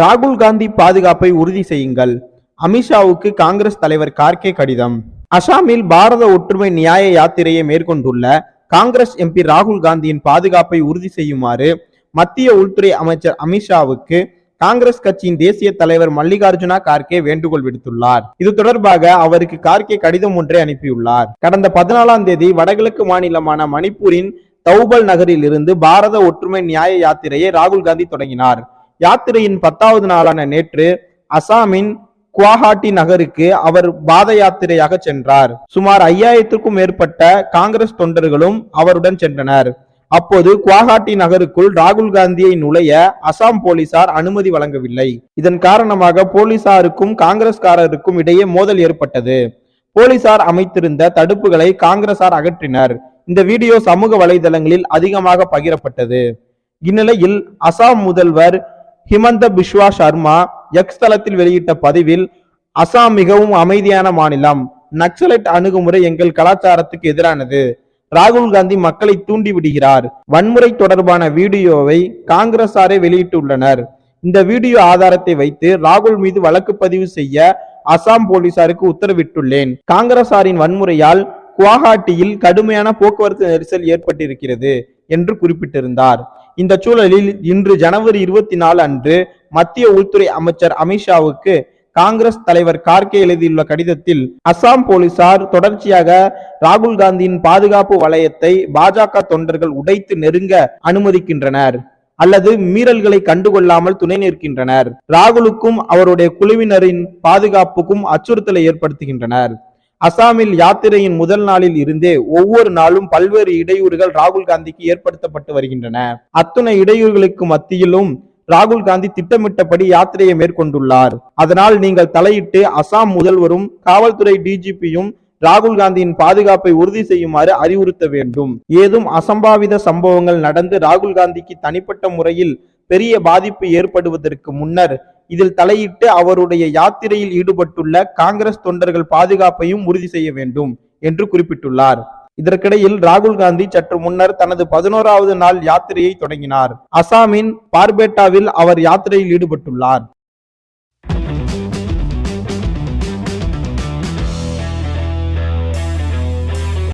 ராகுல் காந்தி பாதுகாப்பை உறுதி செய்யுங்கள். அமித்ஷாவுக்கு காங்கிரஸ் தலைவர் கார்கே கடிதம். அசாமில் பாரத ஒற்றுமை நியாய யாத்திரையை மேற்கொண்டுள்ள காங்கிரஸ் எம்பி ராகுல் காந்தியின் பாதுகாப்பை உறுதி செய்யுமாறு மத்திய உள்துறை அமைச்சர் அமித்ஷாவுக்கு காங்கிரஸ் கட்சியின் தேசிய தலைவர் மல்லிகார்ஜுனா கார்கே வேண்டுகோள் விடுத்துள்ளார். இது தொடர்பாக அவருக்கு கார்கே கடிதம் ஒன்றை அனுப்பியுள்ளார். கடந்த பதினாலாம் தேதி வடகிழக்கு மாநிலமான மணிப்பூரின் தௌபல் நகரில் இருந்து பாரத ஒற்றுமை நியாய யாத்திரையை ராகுல் காந்தி தொடங்கினார். யாத்திரையின் பத்தாவது நாளான நேற்று அசாமின் குவாஹாட்டி நகருக்கு அவர் பாத யாத்திரையாக சென்றார். சுமார் ஐயாயிரத்திற்கும் மேற்பட்ட காங்கிரஸ் தொண்டர்களும் அவருடன் சென்றனர். அப்போது குவாஹாட்டி நகருக்குள் ராகுல் காந்தியை நுழைய அசாம் போலீசார் அனுமதி வழங்கவில்லை. இதன் காரணமாக போலீசாருக்கும் காங்கிரஸ்காரருக்கும் இடையே மோதல் ஏற்பட்டது. போலீசார் அமைத்திருந்த தடுப்புகளை காங்கிரசார் அகற்றினர். இந்த வீடியோ சமூக வலைதளங்களில் அதிகமாக பகிரப்பட்டது. இந்நிலையில் அசாம் முதல்வர் ஹிமந்த பிஸ்வா சர்மா எக்ஸ் தளத்தில் வெளியிட்ட பதிவில் அசாம் மிகவும் அமைதியான மாநிலம். நக்சலைட் அணுகுமுறை எங்கள் கலாச்சாரத்துக்கு எதிரானது. ராகுல் காந்தி மக்களை தூண்டி விடுகிறார். வன்முறை தொடர்பான வீடியோவை காங்கிரசாரே வெளியிட்டுள்ளனர். இந்த வீடியோ ஆதாரத்தை வைத்து ராகுல் மீது வழக்கு பதிவு செய்ய அசாம் போலீசாருக்கு உத்தரவிட்டுள்ளேன். காங்கிரசாரின் வன்முறையால் குவாஹாட்டியில் கடுமையான போக்குவரத்து நெரிசல் ஏற்பட்டிருக்கிறது என்று குறிப்பிட்டிருந்தார். இந்த சூழலில் இன்று ஜனவரி இருபத்தி நாலு அன்று மத்திய உள்துறை அமைச்சர் அமித்ஷாவுக்கு காங்கிரஸ் தலைவர் கார்கே எழுதியுள்ள கடிதத்தில் அசாம் போலீசார் தொடர்ச்சியாக ராகுல் காந்தியின் பாதுகாப்பு வளையத்தை பாஜக தொண்டர்கள் உடைத்து நெருங்க அனுமதிக்கின்றனர் அல்லது மீறல்களை கண்டுகொள்ளாமல் துணை நிற்கின்றனர். ராகுலுக்கும் அவருடைய குழுவினரின் பாதுகாப்புக்கும் அச்சுறுத்தலை ஏற்படுத்துகின்றனர். அசாமில் யாத்திரையின் முதல் நாளில் இருந்தே ஒவ்வொரு நாளும் பல்வேறு இடையூறுகள் ராகுல் காந்திக்கு ஏற்படுத்தப்பட்டு வருகின்றன. அத்துணை இடையூறுகளுக்கு மத்தியிலும் ராகுல் காந்தி திட்டமிட்டபடி யாத்திரையை மேற்கொண்டுள்ளார். அதனால் நீங்கள் தலையிட்டு அசாம் முதல்வரும் காவல்துறை டிஜிபியும் ராகுல் காந்தியின் பாதுகாப்பை உறுதி செய்யுமாறு அறிவுறுத்த வேண்டும். ஏதும் அசம்பாவித சம்பவங்கள் நடந்து ராகுல் காந்திக்கு தனிப்பட்ட முறையில் பெரிய பாதிப்பு ஏற்படுவதற்கு முன்னர் இதில் தலையிட்டு அவருடைய யாத்திரையில் ஈடுபட்டுள்ள காங்கிரஸ் தொண்டர்கள் பாதுகாப்பையும் உறுதி செய்ய வேண்டும் என்று குறிப்பிட்டுள்ளார். இதற்கிடையில் ராகுல் காந்தி சற்று முன்னர் தனது பதினோராவது நாள் யாத்திரையை தொடங்கினார். அசாமின் பார்பேட்டாவில் அவர் யாத்திரையில் ஈடுபட்டுள்ளார்.